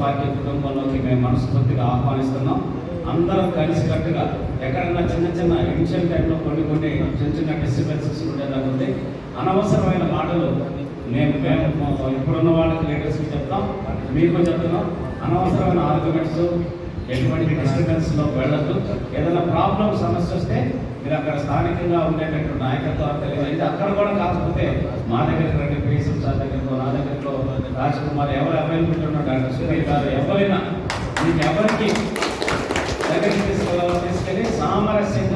Party కుటుంబంలోకి మేము మనస్ఫూర్తిగా ఆహ్వానిస్తున్నాం అందరం కలిసికట్టుగా ఎక్కడన్నా చిన్న చిన్న ఇనిషియల్ టైంలో కొన్ని కొన్ని చిన్న చిన్న డిస్టర్బెన్సెస్ ఉండేదాకుంటే అనవసరమైన మాటలు మేము మేము ఇప్పుడున్న వాళ్ళకి లీడర్స్కి చెప్తాం మీకు చెప్తున్నాం. అనవసరమైన ఆర్గ్యుమెంట్స్ ఎటువంటి డిస్టర్బెన్స్లో వెళ్ళద్దు. ఏదైనా ప్రాబ్లం సమస్య వస్తే మీరు అక్కడ స్థానికంగా ఉండేటట్టు నాయకత్వాలు తెలియదు అక్కడ కూడా కాకపోతే మా దగ్గరికి రండి ప్రిన్సిపల్ సార్ దగ్గరలో నా దగ్గరలో రాజ్ కుమార్ ఎవరు అవైలబుల్ ఉన్నారు డాక్టర్ సూర్య గారు ఎవరైనా మీకు ఎవరికి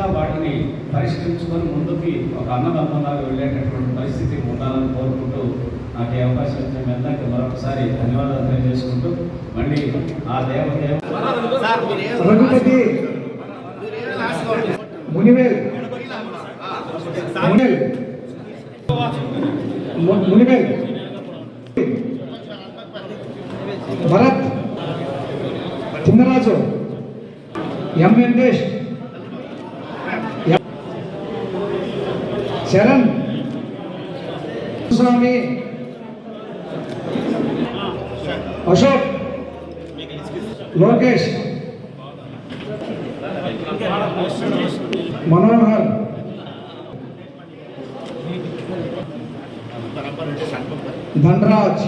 సామరస్యంగా వాటిని పరిష్కరించుకొని ముందుకి ఒక అన్నదమ్ములాగా వెళ్ళేటటువంటి పరిస్థితి ఉండాలని కోరుకుంటూ నాకు ఈ అవకాశం ఇచ్చిన అందరికీ మరొకసారి ధన్యవాదాలు తెలియజేసుకుంటూ మళ్ళీ ఆ దేవదేవ రఘుపతి మునివేల్. మునివేల్. ము- మునివేల్. భరత్ తిమ్మరాజు ఎం వెంకటేష్ ఎం- శరణ్. స్వామి అశోక్. లోకేష్. మనోహర్. ధనరాజ్.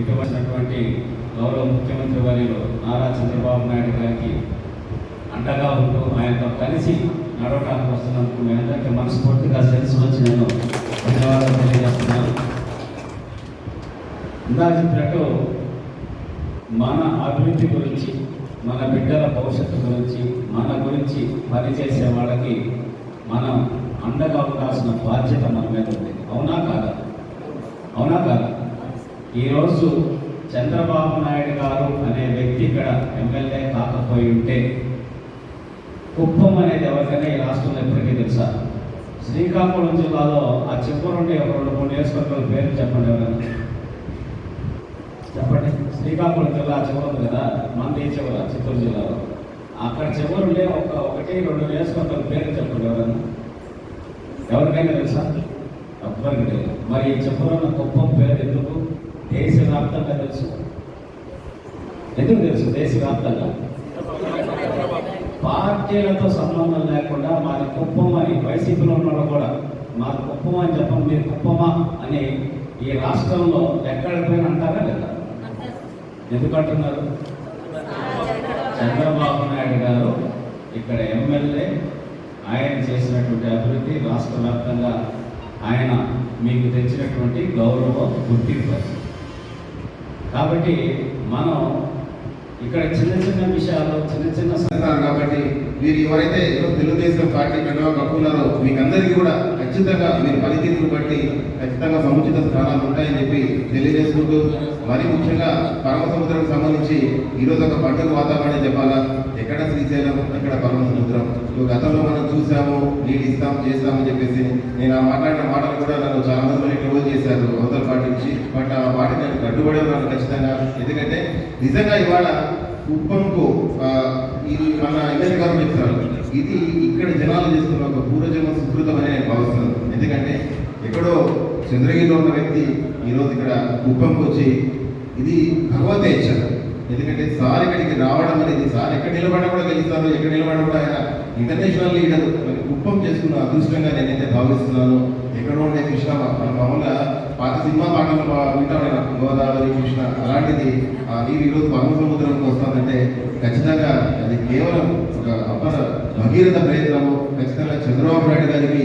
ఇటువంటి గౌరవ ముఖ్యమంత్రి వారిలో నారా చంద్రబాబు నాయుడు గారికి అండగా ఉంటూ ఆయనతో కలిసి నడవడానికి వస్తున్నందుకు మీ అందరికీ మనస్ఫూర్తిగా తెలిసి వచ్చి నేను ధన్యవాదాలు తెలియజేస్తున్నాను. ఇందాక చెప్పినట్టు మన అభివృద్ధి గురించి మన బిడ్డల భవిష్యత్తు గురించి మన గురించి పనిచేసే వాళ్ళకి మనం అండగా ఉండాల్సిన బాధ్యత మన మీద ఉంది. అవునా కాదా? అవునా కాదా? ఈరోజు చంద్రబాబు నాయుడు గారు అనే వ్యక్తి ఇక్కడ ఎమ్మెల్యే కాకపోయి ఉంటే కుప్పం అనేది ఎవరికైనా ఈ రాష్ట్రంలో ఎప్పటికీ తెలుసా? శ్రీకాకుళం జిల్లాలో ఆ చివరుండే ఒక రెండు మూడు నియోజకవర్గాల పేరు చెప్పండి ఎవరైనా. చెప్పండి. శ్రీకాకుళం జిల్లా చివర ఉంది కదా? మంది చివర చిత్తూరు జిల్లాలో. అక్కడ చివరుండే ఒక ఒకటి రెండు నియోజకవర్గాల పేరు చెప్పండి ఎవరైనా. ఎవరికైనా తెలుసా? ఎవ్వరికి తెలియదు. మరి ఈ చివరున్న కుప్పం పేరు ఎందుకు? దేశవ్యాప్తంగా తెలుసు. ఎందుకు తెలుసు? దేశవ్యాప్తంగా. పార్టీలతో సంబంధం లేకుండా మాది కుప్పం అని వైసీపీలో ఉన్న కూడా మాది కుప్పం అని చెప్పండి మీరు కుప్పమా అని ఈ రాష్ట్రంలో ఎక్కడైనా అంటారా లేదా? ఎందుకు అంటున్నారు చంద్రబాబు నాయుడు గారు ఇక్కడ ఎమ్మెల్యే ఆయన చేసినటువంటి అభివృద్ధి రాష్ట్ర వ్యాప్తంగా ఆయన మీకు తెచ్చినటువంటి గౌరవ గుర్తింపు. కాబట్టి మనం ఇక్కడ చిన్న చిన్న విషయాలు చిన్న చిన్న సంతానం కాబట్టి మీరు ఎవరైతే ఈరోజు తెలుగుదేశం పార్టీ కండువా కప్పున్నారో మీకు అందరికీ కూడా ఖచ్చితంగా మీరు పనితీరును బట్టి ఖచ్చితంగా సముచిత స్థానాలు ఉంటాయని చెప్పి తెలియజేసుకుంటూ మరి ముఖ్యంగా పరమ సముద్రం సంబంధించి ఈరోజు ఒక పండుగ వాతావరణం చెప్పాలా? ఎక్కడ శ్రీశైలం ఎక్కడ పరమ సముద్రం గతంలో మనం చూసాము నీళ్ళు ఇస్తాం చేస్తామని చెప్పేసి నేను ఆ మాట్లాడిన మాటలు కూడా నన్ను చాలా మంది క్లోజ్ చేశారు అవతల పార్టీ నుంచి. బట్ ఆ మాట నేను కట్టుబడి ఉన్నాను ఖచ్చితంగా. ఎందుకంటే నిజంగా ఇవాళ కుప్పంకు ఇది మన ఎమ్మెల్యే గారు చెప్తారు ఇది ఇక్కడ జనాలు చేస్తున్న ఒక పూర్వజన్మ సుకృతం అని నేను భావిస్తున్నాను. ఎందుకంటే ఎక్కడో చంద్రగిరిలో ఉన్న వ్యక్తి ఈరోజు ఇక్కడ కుప్పంకు వచ్చి ఇది భగవద్గీత ఇచ్చారు. ఎందుకంటే సార్ ఇక్కడికి రావడం అనేది సార్ ఎక్కడ నిలబడినా కూడా గెలుస్తారు ఎక్కడ నిలబడినా కూడా ఆయన ఇంటర్నేషనల్ లీడర్ మరి కుప్పం చేసుకున్న అదృష్టంగా నేనైతే భావిస్తున్నాను. ఎక్కడ ఉండే కృష్ణ మన మామూలుగా పాత సినిమా పాటలు బా- వింటాం గోదావరి కృష్ణ. అలాంటిది నీరు ఈరోజు పరమ సముద్రంకి వస్తుందంటే ఖచ్చితంగా అది కేవలం ఒక అపర భగీరథ ప్రయత్నము. ఖచ్చితంగా చంద్రబాబు నాయుడు గారికి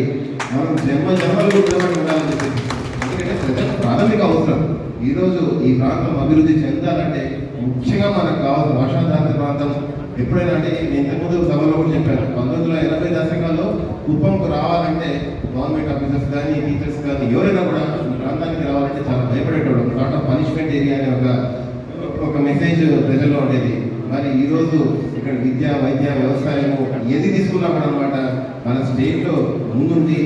మనం జన్మ జన్మలు ఉండాలని చెప్పేసి ఎందుకంటే ప్రజలకు ప్రాథమిక అవసరం. ఈరోజు ఈ ప్రాంతం అభివృద్ధి చెందాలంటే ముఖ్యంగా మనకు కావాల్సిన వర్షాధారిత ప్రాంతం ఎప్పుడైనా అంటే నేను ఇంతకుముందు సభలో కూడా చెప్పాను. పంతొమ్మిది వందల ఎనభై దశకాల్లో కుప్పంకు రావాలంటే గవర్నమెంట్ ఆఫీసర్స్ కానీ టీచర్స్ కానీ ఎవరైనా కూడా ఈ ప్రాంతానికి రావాలంటే చాలా భయపడేటోడు. నాట్ ఆఫ్ పనిష్మెంట్ ఏరియా అనే ఒక ఒక మెసేజ్ ప్రజల్లో ఉండేది. మరి ఈరోజు ఇక్కడ విద్య వైద్య వ్యవసాయము ఏది తీసుకున్నా కూడా అనమాట మన స్టేట్లో ముందుండి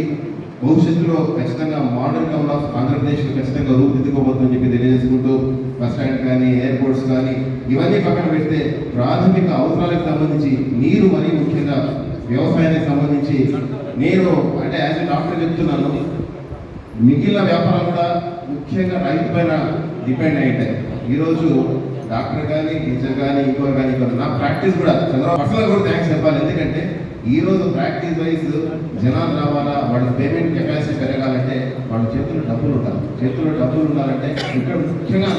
భవిష్యత్తులో ఖచ్చితంగా మోడల్ టౌన్ ఆఫ్ ఆంధ్రప్రదేశ్ ఖచ్చితంగా రూపుదిద్దుకోబోతుందని చెప్పి తెలియజేసుకుంటూ బస్ స్టాండ్ కానీ ఎయిర్పోర్ట్స్ కానీ ఇవన్నీ పక్కన పెడితే ప్రాథమిక అవసరాలకు సంబంధించి నీరు మరీ ముఖ్యంగా వ్యవసాయానికి సంబంధించి నేను అంటే యాజ్ ఎ డాక్టర్ చెప్తున్నాను మిగిలిన వ్యాపారాలు కూడా ముఖ్యంగా రైతు పైన డిపెండ్ అయి ఉంటాయి ఈరోజు డాక్టర్ కానీ టీచర్ కానీ ఇంకోరు కానీ ఇంకోరు నా ప్రాక్టీస్ కూడా చంద్రబాబు పర్సనల్ కూడా థ్యాంక్స్ చెప్పాలి. ఎందుకంటే ఈ రోజు ప్రాక్టీస్ వైజ్ జనాలు రావాలా? వాళ్ళ పేమెంట్ కెపాసిటీ పెరగాలంటే వాళ్ళ చేతుల్లో డబ్బులు ఉండాలి. చేతుల్లో డబ్బులు ఉండాలంటే ఇక్కడ ముఖ్యంగా